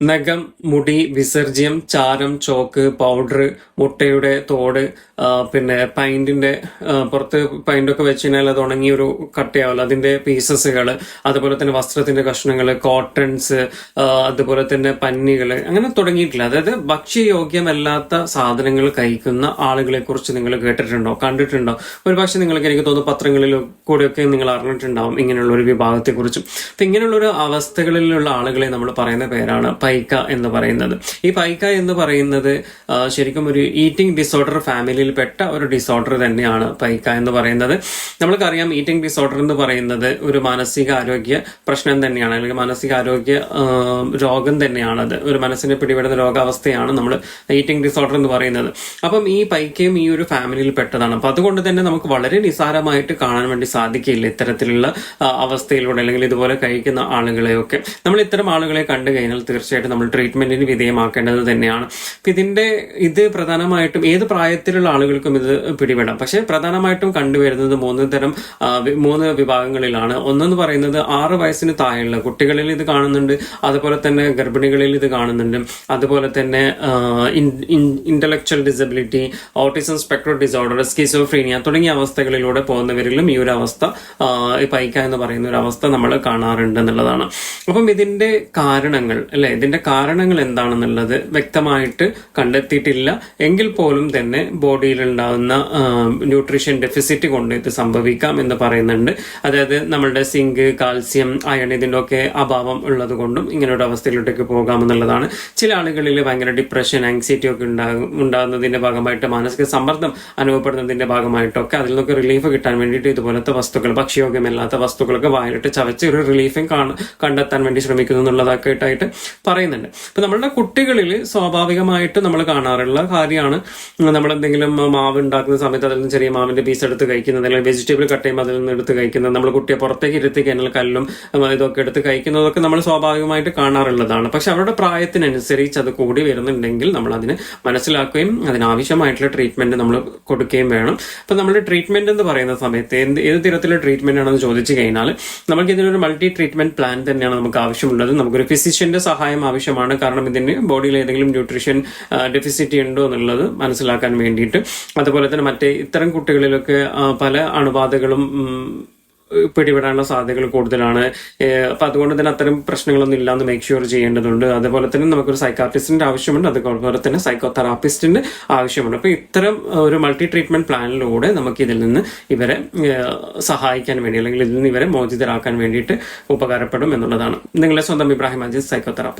നഖം മുടി വിസർജ്യം ചാരം ചോക്ക് പൗഡർ മുട്ടയുടെ തോട് പിന്നെ പൈന്റിന്റെ പുറത്ത് പൈന്റൊക്കെ വെച്ച് കഴിഞ്ഞാൽ അത് ഉണങ്ങി ഒരു കട്ടയാവല്ലോ. അതിന്റെ പീസസുകൾ അതുപോലെ തന്നെ വസ്ത്രത്തിന്റെ കഷ്ണങ്ങൾ കോട്ടൺസ് അതുപോലെ തന്നെ പന്നികൾ അങ്ങനെ തുടങ്ങിയിട്ടില്ല. അതായത് ഭക്ഷ്യയോഗ്യമല്ലാത്ത സാധനങ്ങൾ കഴിക്കുന്ന ആളുകളെ കുറിച്ച് നിങ്ങൾ കേട്ടിട്ടുണ്ടോ? കണ്ടിട്ടുണ്ടോ? ഒരു പക്ഷെ നിങ്ങൾക്ക് എനിക്ക് തോന്നുന്നു പത്രങ്ങളിൽ കൂടെയൊക്കെ നിങ്ങൾ അറിഞ്ഞിട്ടുണ്ടാവും ഇങ്ങനെയുള്ള ഒരു വിഭാഗത്തെ കുറിച്ചും അപ്പൊ ഇങ്ങനെയുള്ള ഒരു അവസ്ഥകളിലുള്ള ആളുകളെ നമ്മൾ പറയുന്ന പേരാണ് പൈക്ക എന്ന് പറയുന്നത്. ഈ പൈക്ക എന്ന് പറയുന്നത് ശരിക്കും ഒരു ഈറ്റിംഗ് ഡിസോർഡർ ഫാമിലിയിൽപ്പെട്ട ഒരു ഡിസോർഡർ തന്നെയാണ് പൈക്ക എന്ന് പറയുന്നത്. നമ്മൾക്കറിയാം ഈറ്റിംഗ് ഡിസോർഡർ എന്ന് പറയുന്നത് ഒരു മാനസിക ആരോഗ്യ പ്രശ്നം തന്നെയാണ് അല്ലെങ്കിൽ മാനസിക ആരോഗ്യ രോഗം തന്നെയാണത് ഒരു മനസ്സിനെ പിടിപെടുന്ന രോഗാവസ്ഥയാണ് നമ്മൾ ഈറ്റിംഗ് ഡിസോർഡർ എന്ന് പറയുന്നത്. അപ്പം ഈ പൈക്കയും ഈ ഒരു ഫാമിലിയിൽ പെട്ടതാണ്. അപ്പം അതുകൊണ്ട് തന്നെ നമുക്ക് വളരെ നിസാരമായിട്ട് കാണാൻ വേണ്ടി സാധിക്കില്ല ഇത്തരത്തിലുള്ള അവസ്ഥയിലൂടെ അല്ലെങ്കിൽ ഇതുപോലെ കഴിക്കുന്ന ആളുകളെയൊക്കെ. നമ്മൾ ഇത്തരം ആളുകളെ കണ്ടു കഴിഞ്ഞാൽ തീർച്ചയായിട്ടും നമ്മൾ ട്രീറ്റ്മെന്റിന് വിധേയമാക്കേണ്ടത് തന്നെയാണ്. ഇതിന്റെ ഇത് പ്രധാനമായിട്ടും ഏത് പ്രായത്തിലുള്ള ആളുകൾക്കും ഇത് പിടിപെടാം. പക്ഷെ പ്രധാനമായിട്ടും കണ്ടുവരുന്നത് മൂന്ന് തരം മൂന്ന് വിഭാഗങ്ങളിലാണ്. ഒന്നെന്ന് പറയുന്നത് ആറ് വയസ്സിന് താഴെയുള്ള കുട്ടികളിൽ ഇത് കാണുന്നുണ്ട്. അതുപോലെ തന്നെ ഗർഭിണികളിൽ ഇത് കാണുന്നുണ്ട്. അതുപോലെ തന്നെ intellectual disability autism spectrum disorder schizophrenia തുടങ്ങിയ അവസ്ഥകളിലൂടെ പോകുന്നവരിലും ഈ ഒരു അവസ്ഥ പൈക്ക എന്ന് പറയുന്ന ഒരു അവസ്ഥ നമ്മൾ കാണാറുണ്ട് എന്നുള്ളതാണ്. അപ്പം ഇതിന്റെ കാരണങ്ങൾ അല്ലെ? ഇതിന്റെ കാരണങ്ങൾ എന്താണെന്നുള്ളത് വ്യക്തമായിട്ട് കണ്ടെത്തിയിട്ടില്ല. എങ്കിൽ പോലും തന്നെ ബോഡിയിൽ ഉണ്ടാകുന്ന ന്യൂട്രീഷൻ ഡെഫിസിറ്റ് കൊണ്ട് ഇത് സംഭവിക്കാം എന്ന് പറയുന്നുണ്ട്. അതായത് നമ്മളുടെ സിങ്ക് കാൽസ്യം അയൺ ഇതിന്റെ ഒക്കെ അഭാവം ഉള്ളത് കൊണ്ടും ഇങ്ങനെ ഒരു അവസ്ഥയിലോട്ടേക്ക് പോകാമെന്നുള്ളതാണ്. ചില ആളുകളിൽ ഭയങ്കര ഡിപ്രഷൻ ആങ്സൈറ്റി ഒക്കെ ഉണ്ടാകും ഉണ്ടാകുന്നതിന്റെ ഭാഗമായിട്ട് മാനസിക സമ്മർദ്ദം അനുഭവപ്പെടുന്നതിന്റെ ഭാഗമായിട്ടൊക്കെ അതിൽ നിന്നൊക്കെ റിലീഫ് കിട്ടാൻ വേണ്ടിയിട്ട് ഇതുപോലത്തെ വസ്തുക്കൾ ഭക്ഷ്യയോഗ്യമല്ലാത്ത വസ്തുക്കളൊക്കെ വായിലിട്ട് ചവച്ച് ഒരു റിലീഫും കാണ- കണ്ടെത്താൻ വേണ്ടി ശ്രമിക്കുന്നു എന്നുള്ളതൊക്കെ ആയിട്ട് പറയുന്നുണ്ട്. അപ്പൊ നമ്മളുടെ കുട്ടികളിൽ സ്വാഭാവികമായിട്ട് നമ്മൾ കാണാറുള്ള കാര്യമാണ് നമ്മൾ എന്തെങ്കിലും മാവ് ഉണ്ടാക്കുന്ന സമയത്ത് അതിൽ നിന്ന് ചെറിയ മാവിന്റെ പീസ് എടുത്ത് കഴിക്കുന്നത് അല്ലെങ്കിൽ വെജിറ്റബിൾ കട്ട് ചെയ്യുമ്പോൾ അതിൽ നിന്ന് എടുത്ത് കഴിക്കുന്നത് നമ്മൾ കുട്ടിയെ പുറത്തേക്ക് ഇരുത്തി കഴിഞ്ഞാൽ കല്ലും ഇതൊക്കെ എടുത്ത് കഴിക്കുന്നതൊക്കെ നമ്മൾ സ്വാഭാവികമായിട്ട് കാണാറുള്ളതാണ്. പക്ഷെ അവരുടെ പ്രായത്തിനനുസരിച്ച് അത് കൂടി വരുന്നുണ്ടെങ്കിൽ നമ്മൾ അതിനെ മനസ്സിലാക്കുകയും അതിനാവശ്യമായിട്ടുള്ള ട്രീറ്റ്മെന്റ് നമ്മൾ കൊടുക്കുകയും വേണം. അപ്പൊ നമ്മൾ ട്രീറ്റ്മെന്റ് എന്ന് പറയുന്ന സമയത്ത് എന്ത് ഏത് തരത്തിലുള്ള ട്രീറ്റ്മെന്റ് ആണെന്ന് ചോദിച്ചു കഴിഞ്ഞാൽ നമുക്ക് ഇതിനൊരു മൾട്ടി ട്രീറ്റ്മെന്റ് പ്ലാൻ തന്നെയാണ് നമുക്ക് ആവശ്യമുള്ളത്. നമുക്കൊരു ഫിസിഷ്യന്റെ സഹായം ആവശ്യമാണ്. കാരണം ഇതിന് ബോഡിയിൽ ഏതെങ്കിലും ന്യൂട്രീഷൻ ഡെഫിസിറ്റി ഉണ്ടോ എന്നുള്ളത് മനസ്സിലാക്കാൻ വേണ്ടിയിട്ട്. അതുപോലെ തന്നെ മറ്റേ ഇത്തരം കുട്ടികളിലൊക്കെ പല അണുബാധകളും പിടിപെടാനുള്ള സാധ്യതകൾ കൂടുതലാണ്. അപ്പൊ അതുകൊണ്ട് തന്നെ അത്തരം പ്രശ്നങ്ങളൊന്നും ഇല്ലാന്ന് മേക്ക് ഷുവർ ചെയ്യേണ്ടതുണ്ട്. അതുപോലെ തന്നെ നമുക്കൊരു സൈക്കാട്രിസ്റ്റിന്റെ ആവശ്യമുണ്ട്. അതുപോലെ തന്നെ സൈക്കോ തെറാപ്പിസ്റ്റിന്റെ ആവശ്യമുണ്ട്. അപ്പൊ ഇത്തരം ഒരു മൾട്ടി ട്രീറ്റ്മെന്റ് പ്ലാനിലൂടെ നമുക്ക് ഇതിൽ നിന്ന് ഇവരെ സഹായിക്കാൻ വേണ്ടി അല്ലെങ്കിൽ ഇതിൽ നിന്ന് ഇവരെ മോചിതരാക്കാൻ വേണ്ടിയിട്ട് ഉപകാരപ്പെടും എന്നുള്ളതാണ്. നിങ്ങളെ സ്വന്തം ഇബ്രാഹിം അജീസ് സൈക്കോ തെറാപ്പിസ്റ്റ്